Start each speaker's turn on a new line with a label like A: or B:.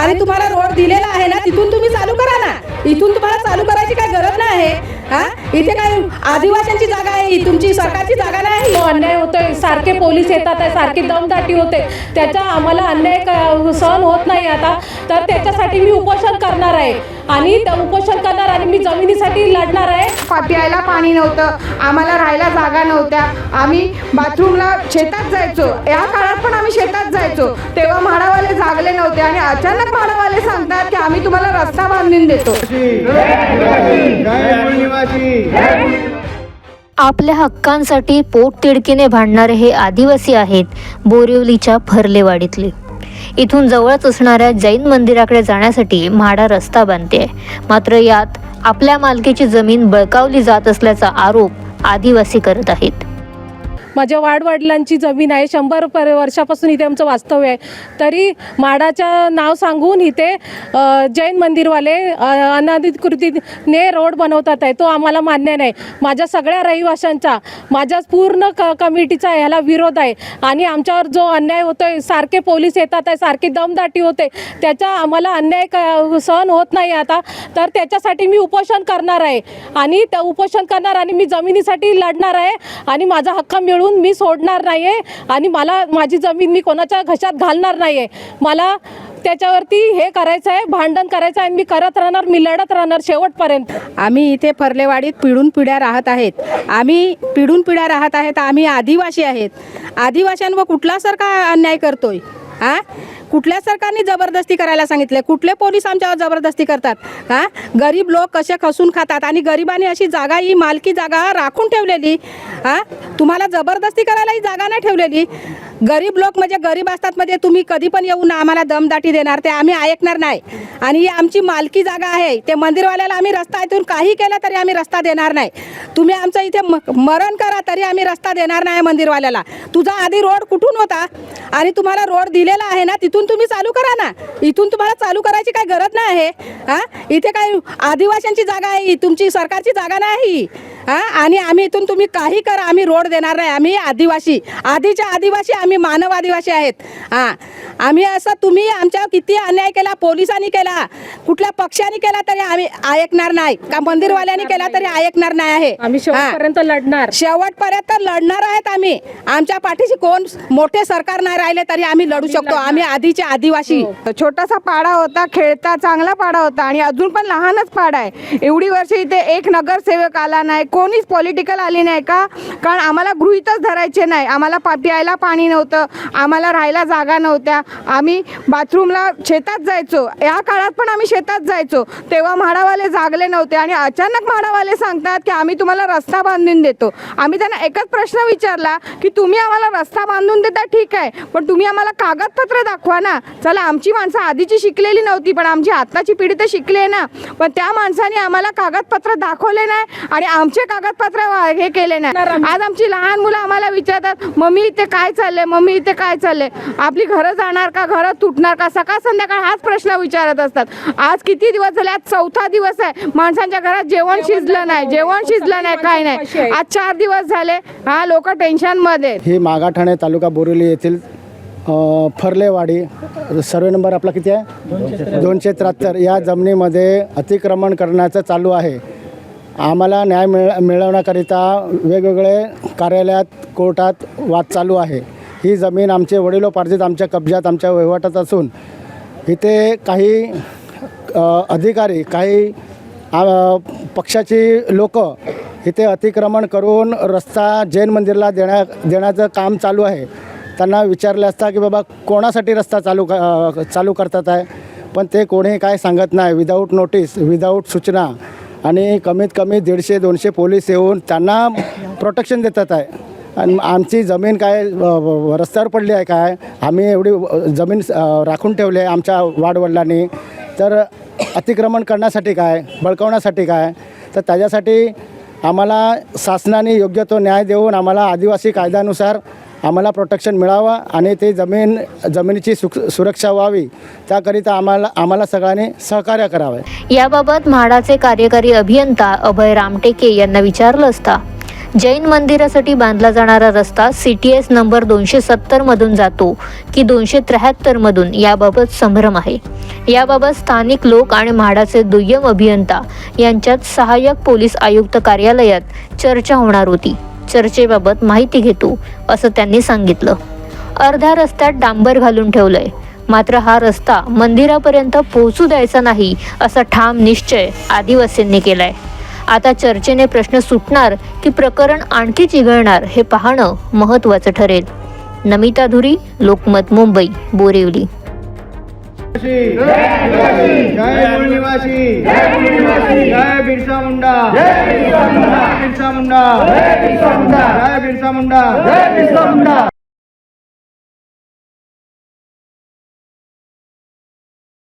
A: आणि तुम्हाला रोड दिलेला आहे ना तिथून तुम्ही चालू करा ना. इथून तुम्हाला चालू करायची काय गरज नाही. हा? इथे काय आदिवासींची जागा आहे तुमची सरकारची जागा नाही.
B: अन्याय होतोय. सारखे पोलीस येतात सारखी दमदाटी होते. त्याचा आम्हाला अन्याय सहन होत नाही आता. तर त्याच्यासाठी मी उपोषण करणार आहे. आणि त्या उपोषण करणार आणि मी जमिनीसाठी लढणार आहे.
C: प्यायला पाणी नव्हतं. आम्हाला राहायला जागा नव्हत्या. आम्ही बाथरूमला शेतात जायचो. या काळात पण आम्ही शेतात जायचो. तेव्हा म्हाडावाले जागले नव्हते आणि अचानक म्हाडावाले सांगतात की आम्ही तुम्हाला रस्ता बांधून देतो.
D: आपल्या हक्कांसाठी पोटतिडकीने भांडणारे हे आदिवासी आहेत बोरिवलीच्या फरलेवाडीतले इथून जवळच असणाऱ्या जैन मंदिराकडे जाण्यासाठी म्हाडा रस्ता बांधते. मात्र यात आपल्या मालकीची जमीन बळकावली जात असल्याचा आरोप आदिवासी करत आहेत.
B: माझ्या वाडवडिलांची जमीन आहे शंभर पर वर्षापासून इथे आमचं वास्तव्य आहे. तरी माडाचं नाव सांगून इथे जैन मंदिरवाले अनाधिकृतीने रोड बनवतात आहे. तो आम्हाला मान्य नाही. माझ्या सगळ्या रहिवाशांचा माझ्या पूर्ण क कमिटीचा ह्याला विरोध आहे. आणि आमच्यावर जो अन्याय होतोय सारखे पोलीस येतात आहे सारखी दमदाटी होते त्याचा आम्हाला अन्याय क सहन होत नाही आता. तर त्याच्यासाठी मी उपोषण करणार आहे. आणि त्या उपोषण करणार आणि मी जमिनीसाठी लढणार आहे. आणि माझा हक्क मिळून मी सोडणार नाही आहे आणि मला माझी जमीन मी कोणाच्या घशात घालणार नाही आहे मला त्याच्यावरती हे करायचं आहे भांडण करायचं आहे आणि मी करत राहणार मी लढत राहणार शेवटपर्यंत.
A: आम्ही इथे फरलेवाडीत पिढून पिढ्या राहत आहेत. आम्ही पिढून पिढ्या राहत आहेत आम्ही आदिवासी आहेत. आदिवाशांवर कुठला सरकार अन्याय करतोय? हा कुठल्या सरकारने जबरदस्ती करायला सांगितले कुठले पोलीस आमच्यावर जबरदस्ती करतात? हा? गरीब लोक कसे खसून खातात? आणि गरिबाने अशी जागा ही मालकी जागा राखून ठेवलेली हा? तुम्हाला जबरदस्ती करायला ही जागा नाही ठेवलेली? गरीब लोक म्हणजे गरीब असतात म्हणजे तुम्ही कधी पण येऊन आम्हाला दमदाटी देणार ते आम्ही ऐकणार नाही. आणि ही आमची मालकी जागा आहे. ते मंदिरवाल्याला आम्ही रस्ता इथून काही केलं तरी आम्ही रस्ता देणार नाही. तुम्ही आमचं इथे म- मरण करा तरी आम्ही रस्ता देणार नाही मंदिरवाल्याला. तुझा आधी रोड कुठून होता? आणि तुम्हाला रोड दिलेला आहे ना तिथून इथून तुम्ही चालू करा ना. इथून तुम्हाला चालू करायची काय गरज नाही आहे. हा? इथे काय आदिवासींची जागा आहे तुमची सरकारची जागा नाही. ही. हा आणि आम्ही इथून तुम्ही काही करा आम्ही रोड देणार नाही आम्ही आदिवासी. आधीच्या आदिवासी आम्ही मानव आदिवासी आहेत. हा. आम्ही असं तुम्ही आमच्यावर किती अन्याय केला पोलिसांनी केला कुठल्या पक्षाने केला तरी आम्ही ऐकणार नाही. का मंदिरवाल्यांनी केला तरी ऐकणार नाही आहे.
B: आम्ही
A: हा.
B: शेवटपर्यंत लढणार.
A: शेवटपर्यंत लढणार आहेत आम्ही. आमच्या पाठीशी कोण मोठे सरकार नाही राहिले तरी आम्ही लढू शकतो. आम्ही आधीचे आदिवासी.
C: छोटासा पाडा होता खेळता चांगला पाडा होता आणि अजून पण लहानच पाडा आहे. एवढी वर्ष इथे एक नगरसेवक आला नाही कोणीच पॉलिटिकल आली नाही का? कारण आम्हाला गृहितच धरायचे नाही. आम्हाला पा प्यायला पाणी नव्हतं. आम्हाला राहायला जागा नव्हत्या. आम्ही बाथरूमला शेतात जायचो. या काळात पण आम्ही शेतात जायचो. तेव्हा म्हाडावाले जागले नव्हते आणि अचानक म्हाडावाले सांगतात की आम्ही तुम्हाला रस्ता बांधून देतो. आम्ही त्यांना एकच प्रश्न विचारला की तुम्ही आम्हाला रस्ता बांधून देता ठीक आहे पण तुम्ही आम्हाला कागदपत्र दाखवा ना. चला आमची माणसं आधीची शिकलेली नव्हती पण आमची आत्ताची पिढी तर शिकली आहे ना. पण त्या माणसाने आम्हाला कागदपत्र दाखवले नाही आणि आमच्या आमचे कागदपत्र हे केले नाही. आज आमची लहान मुलं आम्हाला विचारतात मम्मी इथे काय चाललंय? मम्मी इथे काय चाललंय? आपली घरं जाणार का? घरं तुटणार का? सकाळ संध्याकाळ हाच प्रश्न विचारत असतात. आज किती दिवस झाले? आज चौथा दिवस आहे. माणसांच्या घरात जेवण शिजलं नाही. जेवण शिजलं नाही काय नाही. आज चार दिवस झाले. हा लोक टेन्शनमध्ये.
E: ही मागाठाणे तालुका बोरिवली येथील फर्लेवाडी सर्वे नंबर आपला किती आहे? दोनशे त्र्याहत्तर. या जमिनीमध्ये अतिक्रमण करण्याचं चालू आहे. आम्हाला न्याय मिळ मिळवण्याकरिता वेगवेगळे कार्यालयात कोर्टात वाद चालू आहे. ही जमीन आमचे वडिलोपार्जित आमच्या कब्जात आमच्या वहिवाटात असून इथे काही अधिकारी काही पक्षाची लोक इथे अतिक्रमण करून रस्ता जैन मंदिरला देण्या देण्याचं काम चालू आहे. त्यांना विचारले असता की बाबा कोणासाठी रस्ता चालू चालू करतात आहे? पण ते कोणीही काय सांगत नाही. विदाऊट नोटीस विदाऊट सूचना आणि कमीत कमी दीडशे दोनशे पोलीस येऊन त्यांना प्रोटेक्शन देतात आहे. आणि आमची जमीन काय व- रस्त्यावर पडली आहे काय आम्ही एवढी जमीन राखून ठेवली आहे आमच्या वाडवडिलांनी तर अतिक्रमण करण्यासाठी काय बळकवण्यासाठी काय तर त्याच्यासाठी आम्हाला शासनाने योग्य तो न्याय देऊन आम्हाला आदिवासी कायद्यानुसार आम्हाला प्रोटेक्शन मिळावं आणि ते जमीन जमिनीची सुख सुरक्षा व्हावी. त्याकरिता आम्हाला आम्हाला सगळ्यांनी सहकार्य करावे.
D: याबाबत म्हाडाचे कार्यकारी अभियंता अभय रामटेके यांना विचारलं असता जैन मंदिरासाठी बांधला जाणारा रस्ता सी टी एस नंबर दोनशे सत्तरमधून जातो की दोनशे त्र्याहत्तरमधून याबाबत संभ्रम आहे. याबाबत स्थानिक लोक आणि म्हाडाचे दुय्यम अभियंता यांच्यात सहाय्यक पोलीस आयुक्त कार्यालयात चर्चा होणार होती. चर्चेबाबत माहिती घेतो असं त्यांनी सांगितलं. अर्ध्या रस्त्यात डांबर घालून ठेवलंय. मात्र हा रस्ता मंदिरापर्यंत पोहोचू द्यायचा नाही असा ठाम निश्चय आदिवासींनी केलाय. आता चर्चेने प्रश्न सुटणार की प्रकरण आणखी चिघळणार हे पाहणं महत्त्वाचं ठरेल. नमिता धुरी लोकमत मुंबई बोरिवली.
F: జయ నివాసి. జయ బిర్సా ముండా బిర్సా ముండా జయ బిర్సా ముండా జయ బిర్సా ముండా